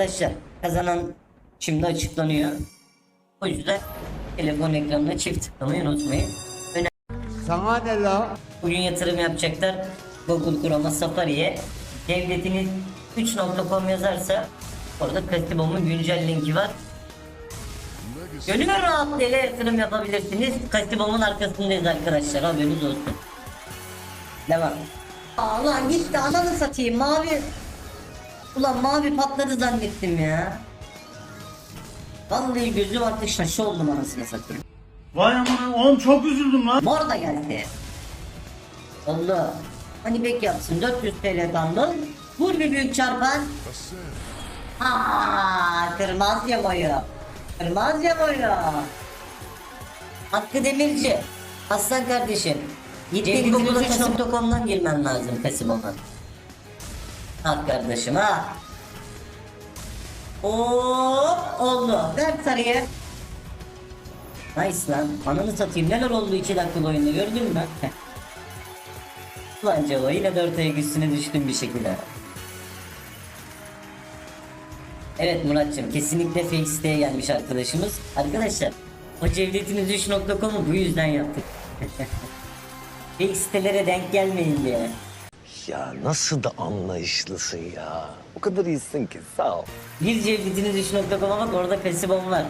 arkadaşlar. Kazanan şimdi açıklanıyor. O yüzden telefon ekranına çift tıklamayı unutmayın. Önemli. Sana ne la? Bugün yatırım yapacaklar. Google Chrome'a Safari'ye devletiniz 3.com yazarsa orada Kasibom'un güncel linki var. Gönül rahatlığıyla yatırım yapabilirsiniz. Kasibom'un arkasındayız arkadaşlar haberiniz olsun. Devam. Aa lan gitti ananı satayım mavi. Ulan mavi patladı zannettim ya. Vallahi gözüm artık şaşı oldum anasını satayım. Vay aman oğlum çok üzüldüm lan. Mor da geldi. Allah. Hani bek yapsın 400 TL dandın. Vur bir büyük çarpan. Aa, kırmaz ya boyu. Kırmaz ya boyu. Hakkı Demirci. Aslan kardeşim. Gittin Google'a Kasım.com'dan girmen lazım Kasım.com'dan. Hak kardeşim ha. Hop oldu. Ver sarıyı. Nice lan. Ananı satayım neler oldu 2 dakika oyunda gördün mü? Lan Ceva yine 4 ayak üstüne düştüm bir şekilde. Evet Muratcığım kesinlikle fake siteye gelmiş arkadaşımız. Arkadaşlar o cevdetiniz 3.com'u bu yüzden yaptık. fake sitelere denk gelmeyin diye. Ya nasıl da anlayışlısın ya. O kadar iyisin ki sağ ol. Bir cevdetiniz 3.com'a bak orada pesibom var.